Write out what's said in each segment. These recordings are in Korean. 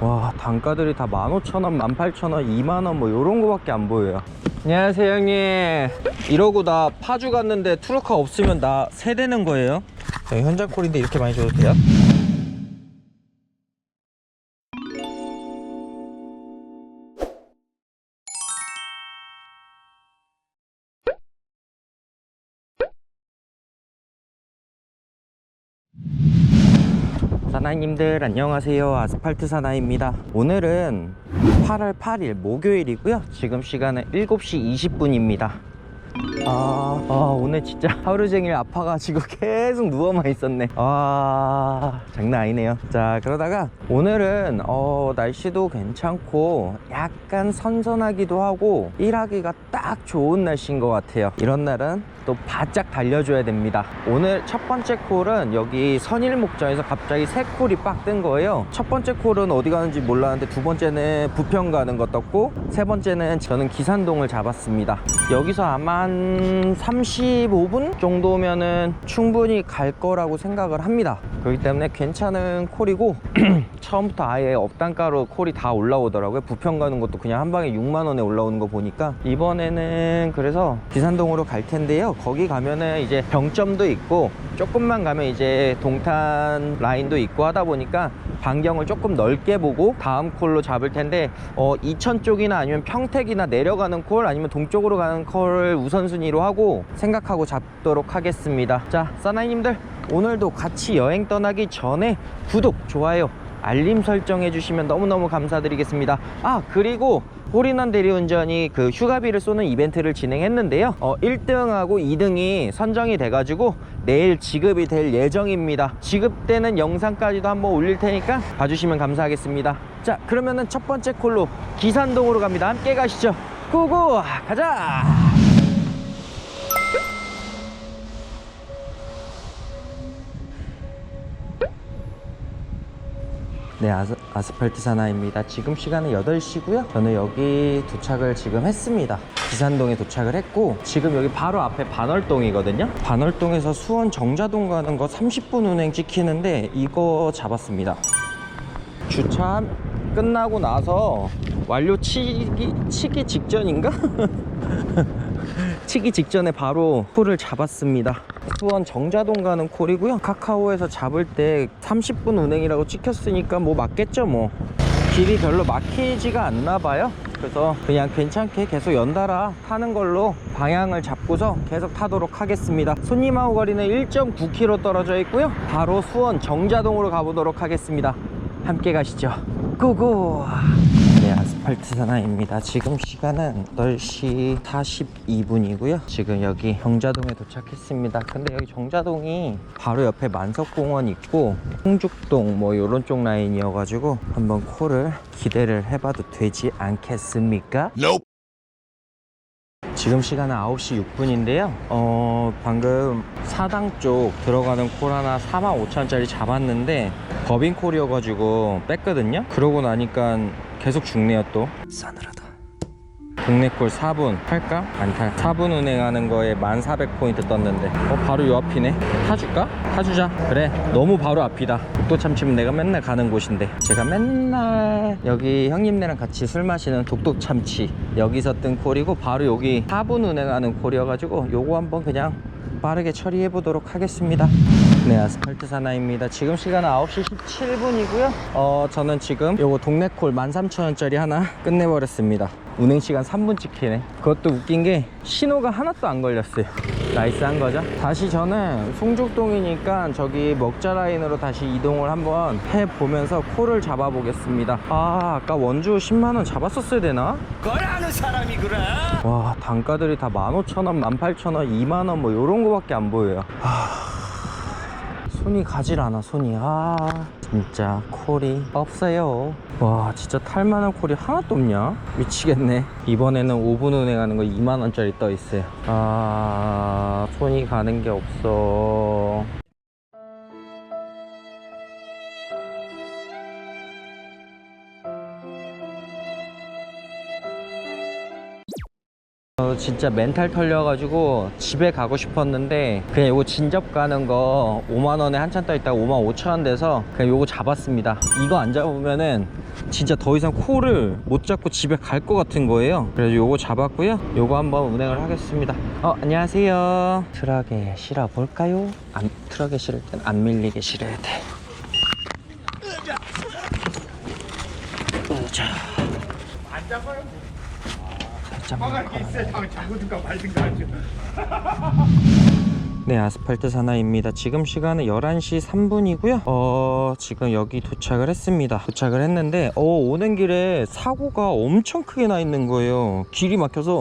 와 단가들이 다 15,000원, 18,000원, 2만원 뭐 요런 거밖에 안 보여요 안녕하세요 형님 이러고 나 파주 갔는데 트루카 없으면 나 세대는 거예요? 네, 현장 콜인데 이렇게 많이 줘도 돼요? 사나이님들 안녕하세요. 아스팔트 사나이입니다. 오늘은 8월 8일 목요일이고요. 지금 시간은 7시 20분입니다 아, 아 오늘 진짜 하루 종일 아파가지고 계속 누워만 있었네. 아 장난 아니네요. 자 그러다가 오늘은 어, 날씨도 괜찮고 약간 선선하기도 하고 일하기가 딱 좋은 날씨인 것 같아요. 이런 날은 또 바짝 달려줘야 됩니다. 오늘 첫 번째 콜은 여기 선일목장에서 갑자기 새 콜이 빡 뜬 거예요. 첫 번째 콜은 어디 가는지 몰랐는데 두 번째는 부평 가는 거 떴고 세 번째는 저는 기산동을 잡았습니다. 여기서 아마 한 35분 정도면은 충분히 갈 거라고 생각을 합니다. 그렇기 때문에 괜찮은 콜이고 처음부터 아예 업단가로 콜이 다 올라오더라고요. 부평 가는 것도 그냥 한 방에 6만 원에 올라오는 거 보니까. 이번에는 그래서 기산동으로 갈 텐데요. 거기 가면은 이제 병점도 있고 조금만 가면 이제 동탄 라인도 있고 하다 보니까 반경을 조금 넓게 보고 다음 콜로 잡을 텐데 어, 이천 쪽이나 아니면 평택이나 내려가는 콜 아니면 동쪽으로 가는 콜을 우선순위로 하고 생각하고 잡도록 하겠습니다. 자 사나이님들 오늘도 같이 여행 떠나기 전에 구독 좋아요 알림 설정해 주시면 너무너무 감사드리겠습니다. 아 그리고 홀인원 대리운전이 그 휴가비를 쏘는 이벤트를 진행했는데요. 어, 1등하고 2등이 선정이 돼가지고 내일 지급이 될 예정입니다. 지급되는 영상까지도 한번 올릴 테니까 봐주시면 감사하겠습니다. 자 그러면은 첫 번째 콜로 기산동으로 갑니다. 함께 가시죠. 고고! 가자 네, 아스, 아스팔트 사나입니다. 지금 시간은 8시고요. 저는 여기 도착을 지금 했습니다. 기산동에 도착을 했고 지금 여기 바로 앞에 반월동이거든요. 반월동에서 수원 정자동 가는 거 30분 운행 찍히는데 이거 잡았습니다. 주차 끝나고 나서 완료 치기, 치기 직전인가? 치기 직전에 바로 콜을 잡았습니다. 수원 정자동 가는 콜이고요. 카카오에서 잡을 때 30분 운행이라고 찍혔으니까 뭐 맞겠죠 뭐. 길이 별로 막히지가 않나 봐요. 그래서 그냥 괜찮게 계속 연달아 타는 걸로 방향을 잡고서 계속 타도록 하겠습니다. 손님하고 거리는 1.9km 떨어져 있고요. 바로 수원 정자동으로 가보도록 하겠습니다. 함께 가시죠. 고고! 네, 아스팔트 사나입니다. 지금 시간은 8시 42분이고요. 지금 여기 정자동에 도착했습니다. 근데 여기 정자동이 바로 옆에 만석공원 있고 홍죽동 뭐 요런 쪽 라인이어가지고 한번 콜을 기대를 해봐도 되지 않겠습니까? 지금 시간은 9시 6분인데요. 어, 방금 사당 쪽 들어가는 콜 하나 45,000원짜리 잡았는데 법인 콜이어가지고 뺐거든요. 그러고 나니까 계속 죽네요 또. 싸늘하다. 국내 콜 4분 할까? 안 탈. 4분 운행하는 거에 1,400포인트 떴는데 어 바로 요 앞이네 타줄까? 타주자 그래 너무 바로 앞이다 독도 참치면 내가 맨날 가는 곳인데 제가 맨날 여기 형님네랑 같이 술 마시는 독도 참치 여기서 뜬 콜이고 바로 여기 4분 운행하는 콜이어가지고 요거 한번 그냥 빠르게 처리해 보도록 하겠습니다 네 아스팔트 사나입니다. 지금 시간은 9시 17분이고요. 어 저는 지금 요거 동네 콜 13,000원짜리 하나 끝내버렸습니다. 운행 시간 3분 찍히네. 그것도 웃긴 게 신호가 하나도 안 걸렸어요. 나이스한 거죠? 다시 저는 송죽동이니까 저기 먹자 라인으로 다시 이동을 한번 해보면서 콜을 잡아보겠습니다. 아 아까 원주 10만원 잡았었어야 되나? 걸 아는 사람이구나. 와 단가들이 다 15,000원, 18,000원, 2만원 뭐 요런 거밖에 안 보여요. 하... 손이 가질 않아 손이. 아 진짜 콜이 없어요. 와 진짜 탈만한 콜이 하나도 없냐? 미치겠네. 이번에는 5분 운행하는 거 2만원짜리 떠 있어요. 아 손이 가는 게 없어 진짜 멘탈 털려가지고 집에 가고 싶었는데 그냥 요거 진접 가는 거 5만원에 한참 떠 있다가 5만 5천원 돼서 그냥 요거 잡았습니다 이거 안 잡으면은 진짜 더 이상 코를 못 잡고 집에 갈 것 같은 거예요 그래서 요거 잡았고요 요거 한번 운행을 하겠습니다 어 안녕하세요 트럭에 실어 볼까요? 안, 트럭에 실을 땐 안 밀리게 실어야 돼 자. 안 잡아요. 있어야 말든가 하죠. 네, 아스팔트 사나이입니다. 지금 시간은 11시 3분이고요. 어, 지금 여기 도착을 했습니다. 도착을 했는데, 어, 오는 길에 사고가 엄청 크게 나 있는 거예요. 길이 막혀서,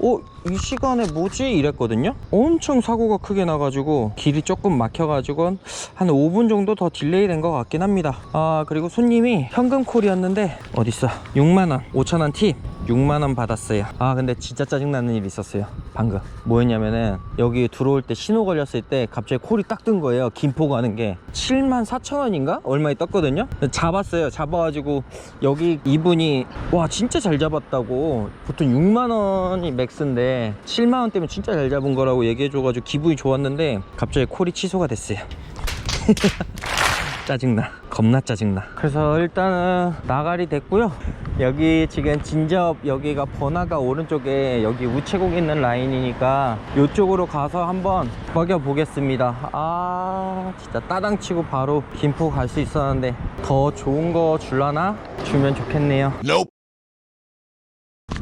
어, 이 시간에 뭐지? 이랬거든요. 엄청 사고가 크게 나가지고, 길이 조금 막혀가지고, 한 5분 정도 더 딜레이 된 것 같긴 합니다. 아, 그리고 손님이 현금 콜이었는데, 어딨어? 6만원, 5천원 팁. 6만원 받았어요. 아, 근데 진짜 짜증나는 일이 있었어요. 방금. 뭐였냐면은, 여기 들어올 때 신호 걸렸을 때 갑자기 콜이 딱 뜬 거예요. 김포 가는 게. 7만 4천 원인가? 얼마에 떴거든요? 잡았어요. 잡아가지고, 여기 이분이, 와, 진짜 잘 잡았다고. 보통 6만 원이 맥스인데, 7만 원 때문에 진짜 잘 잡은 거라고 얘기해줘가지고 기분이 좋았는데, 갑자기 콜이 취소가 됐어요. 짜증나. 겁나 짜증나. 그래서 일단은 나가리 됐고요. 여기 지금 진접 여기가 번화가 오른쪽에 여기 우체국 있는 라인이니까 이쪽으로 가서 한번 먹여 보겠습니다. 아 진짜 따당 치고 바로 김포 갈 수 있었는데 더 좋은 거 줄라나? 주면 좋겠네요.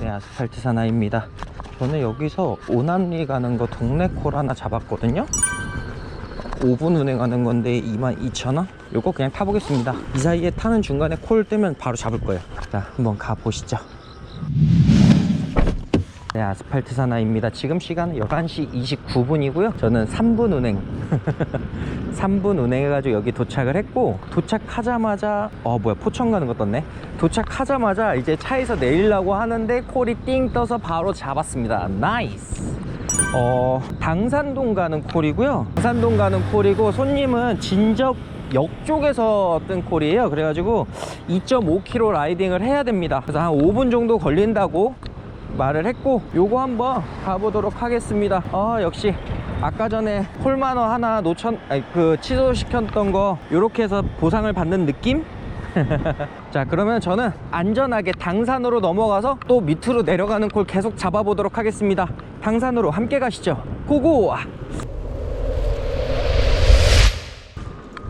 네 아스팔트 사나이입니다 저는 여기서 오남리 가는 거 동네 콜 하나 잡았거든요. 5분 운행하는 건데 22,000원? 요거 그냥 타보겠습니다. 이 사이에 타는 중간에 콜 뜨면 바로 잡을 거예요. 자 한번 가보시죠 네 아스팔트 사나이입니다 지금 시간은 11시 29분이고요 저는 3분 운행 3분 운행해가지고 여기 도착을 했고 도착하자마자 어 뭐야 포천 가는 거 떴네 도착하자마자 이제 차에서 내리려고 하는데 콜이 띵 떠서 바로 잡았습니다 나이스 어, 당산동 가는 콜이고요. 당산동 가는 콜이고 손님은 진접 역 쪽에서 뜬 콜이에요. 그래가지고 2.5km 라이딩을 해야 됩니다. 그래서 한 5분 정도 걸린다고 말을 했고 요거 한번 가보도록 하겠습니다. 아 역시 아까 전에 콜만어 하나 놓천 아니 그 취소시켰던 거 요렇게 해서 보상을 받는 느낌? 자 그러면 저는 안전하게 당산으로 넘어가서 또 밑으로 내려가는 콜 계속 잡아보도록 하겠습니다 당산으로 함께 가시죠 고고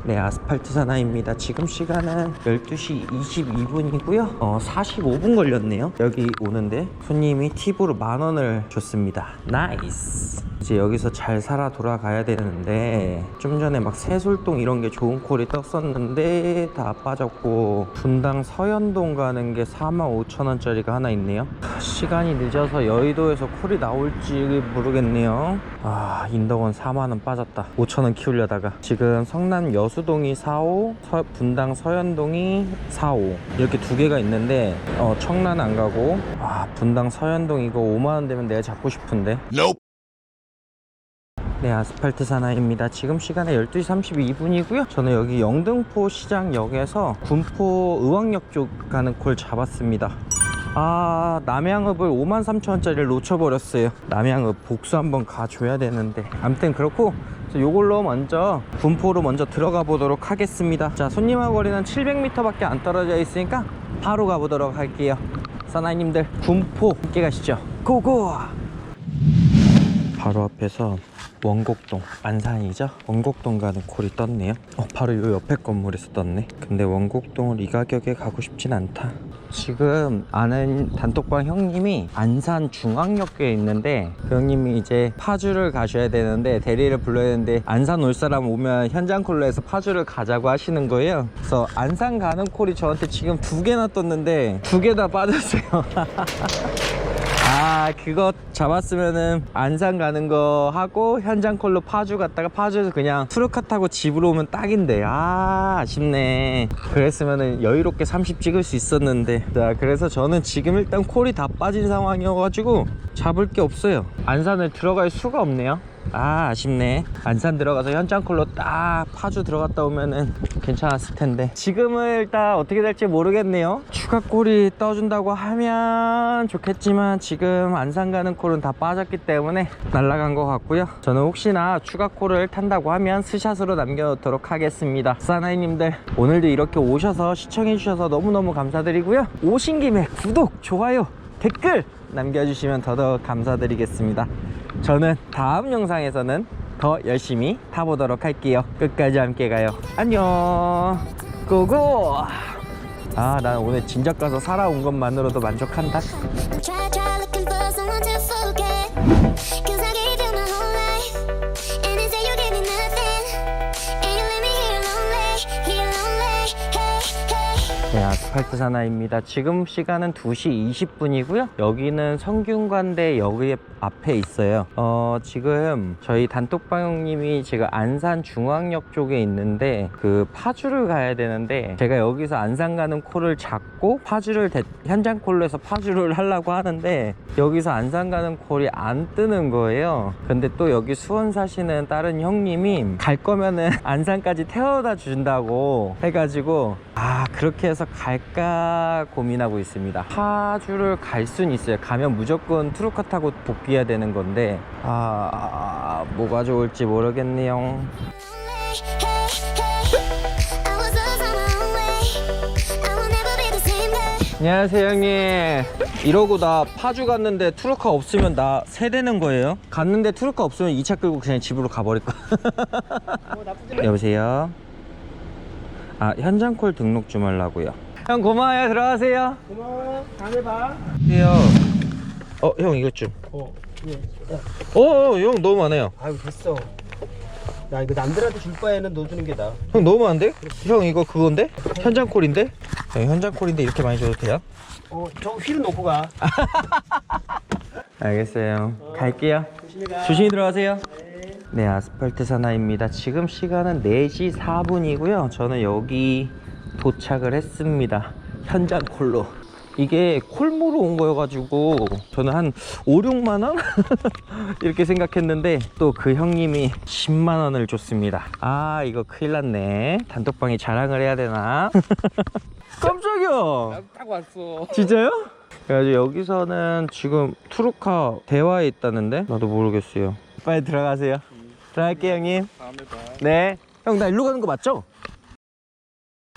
네 아스팔트 사나이입니다. 지금 시간은 12시 22분이고요. 어 45분 걸렸네요. 여기 오는데 손님이 팁으로 만 원을 줬습니다. 나이스 이제 여기서 잘 살아 돌아가야 되는데 좀 전에 막 새솔동 이런 게 좋은 콜이 떴었는데 다 빠졌고 분당 서현동 가는 게 4만 5천 원짜리가 하나 있네요. 시간이 늦어서 여의도에서 콜이 나올지 모르겠네요. 아 인덕원 4만 원 빠졌다. 5천 원 키우려다가. 지금 성남 여수동이 45 서- 분당 서현동이 45 이렇게 두 개가 있는데 어 청라는 안 가고 아 분당 서현동 이거 5만 원 되면 내가 잡고 싶은데 네, 아스팔트 사나이입니다. 지금 시간에 12시 32분이고요. 저는 여기 영등포 시장역에서 군포 의왕역 쪽 가는 콜 잡았습니다. 아, 남양읍을 5만 3천 원짜리를 놓쳐버렸어요. 남양읍 복수 한번 가줘야 되는데. 아무튼 그렇고 저 요걸로 먼저 군포로 먼저 들어가 보도록 하겠습니다. 자, 손님하고 거리는 700m밖에 안 떨어져 있으니까 바로 가보도록 할게요. 사나이님들 군포 함께 가시죠. 고고! 바로 앞에서 원곡동 안산이죠? 원곡동 가는 콜이 떴네요. 어 바로 요 옆에 건물에서 떴네. 근데 원곡동을 이 가격에 가고 싶진 않다. 지금 아는 단톡방 형님이 안산 중앙역에 있는데 그 형님이 이제 파주를 가셔야 되는데 대리를 불러야 되는데 안산 올 사람 오면 현장 콜로에서 파주를 가자고 하시는 거예요. 그래서 안산 가는 콜이 저한테 지금 두 개나 떴는데 두 개 다 빠졌어요 아 그거 잡았으면은 안산 가는 거 하고 현장 콜로 파주 갔다가 파주에서 그냥 트루카 타고 집으로 오면 딱인데. 아 아쉽네. 그랬으면은 여유롭게 30 찍을 수 있었는데. 자 그래서 저는 지금 일단 콜이 다 빠진 상황이어가지고 잡을 게 없어요. 안산을 들어갈 수가 없네요 아 아쉽네. 안산 들어가서 현장콜로 딱 파주 들어갔다 오면은 괜찮았을 텐데. 지금은 일단 어떻게 될지 모르겠네요. 추가골이 떠준다고 하면 좋겠지만 지금 안산 가는 콜은 다 빠졌기 때문에 날라간 것 같고요. 저는 혹시나 추가콜을 탄다고 하면 스샷으로 남겨놓도록 하겠습니다. 사나이님들 오늘도 이렇게 오셔서 시청해 주셔서 너무너무 감사드리고요. 오신 김에 구독 좋아요 댓글 남겨주시면 더더욱 감사드리겠습니다 저는 다음 영상에서는 더 열심히 타보도록 할게요. 끝까지 함께 가요. 안녕. 고고. 아난 오늘 진작 가서 살아온 것만으로도 만족한다 아스팔트 사나입니다. 지금 시간은 2시 20분이고요. 여기는 성균관대 여기 앞에 있어요. 어, 지금 저희 단톡방 형님이 지금 안산 중앙역 쪽에 있는데 그 파주를 가야 되는데 제가 여기서 안산 가는 콜을 잡고 파주를 대- 현장 콜로 해서 파주를 하려고 하는데 여기서 안산 가는 콜이 안 뜨는 거예요. 근데 또 여기 수원 사시는 다른 형님이 갈 거면은 안산까지 태워다 준다고 해가지고 아 그렇게 해서 갈까 고민하고 있습니다. 파주를 갈 순 있어요. 가면 무조건 트루커 타고 복귀해야 되는 건데. 아, 아, 뭐가 좋을지 모르겠네요. 안녕하세요 형님. 이러고 나 파주 갔는데 트루커 없으면 나 세대는 거예요? 갔는데 트루커 없으면 2차 끌고 그냥 집으로 가버릴 거야. 여보세요? 아 현장콜 등록 좀 하려고요 형 고마워요 들어가세요 고마워. 다음에 봐. 해요 어형 이것 좀 어. 예. 어, 형 너무 많아요. 아유 됐어. 야 이거 남들한테 줄 바에는 너 주는 게 나아. 형 너무 많은데? 형 이거 그건데? 현장 콜인데? 형 현장 콜인데 이렇게 많이 줘도 돼요? 어, 저 휠은 놓고 가. 알겠어요. 갈게요. 조심히 가. 조심히 들어가세요. 네, 아스팔트 사나입니다. 지금 시간은 4시 4분이고요. 저는 여기 도착을 했습니다. 현장 콜로. 이게 콜모로 온 거여가지고 저는 한 5, 6만 원? 이렇게 생각했는데 또 그 형님이 10만 원을 줬습니다. 아 이거 큰일 났네. 단톡방에 자랑을 해야 되나? 깜짝이야. 딱 왔어. 진짜요? 그래가지고 여기서는 지금 투루카 대화에 있다는데 나도 모르겠어요 빨리 들어가세요 들어갈게요 형님 다음에 봐. 네형 나 일로 가는 거 맞죠?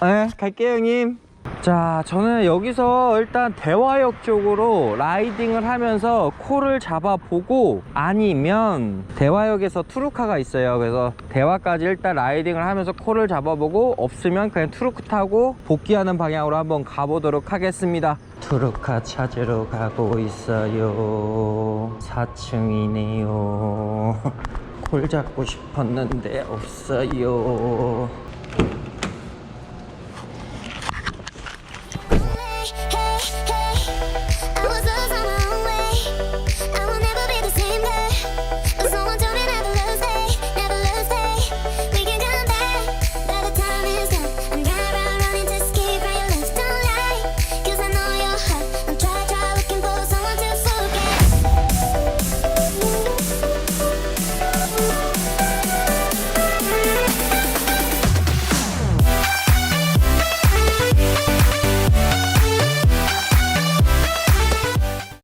네 갈게요 형님. 자 저는 여기서 일단 대화역 쪽으로 라이딩을 하면서 콜을 잡아보고 아니면 대화역에서 투루카가 있어요. 그래서 대화까지 일단 라이딩을 하면서 콜을 잡아보고 없으면 그냥 투루카 타고 복귀하는 방향으로 한번 가보도록 하겠습니다. 투루카 찾으러 가고 있어요. 4층이네요. 콜 잡고 싶었는데 없어요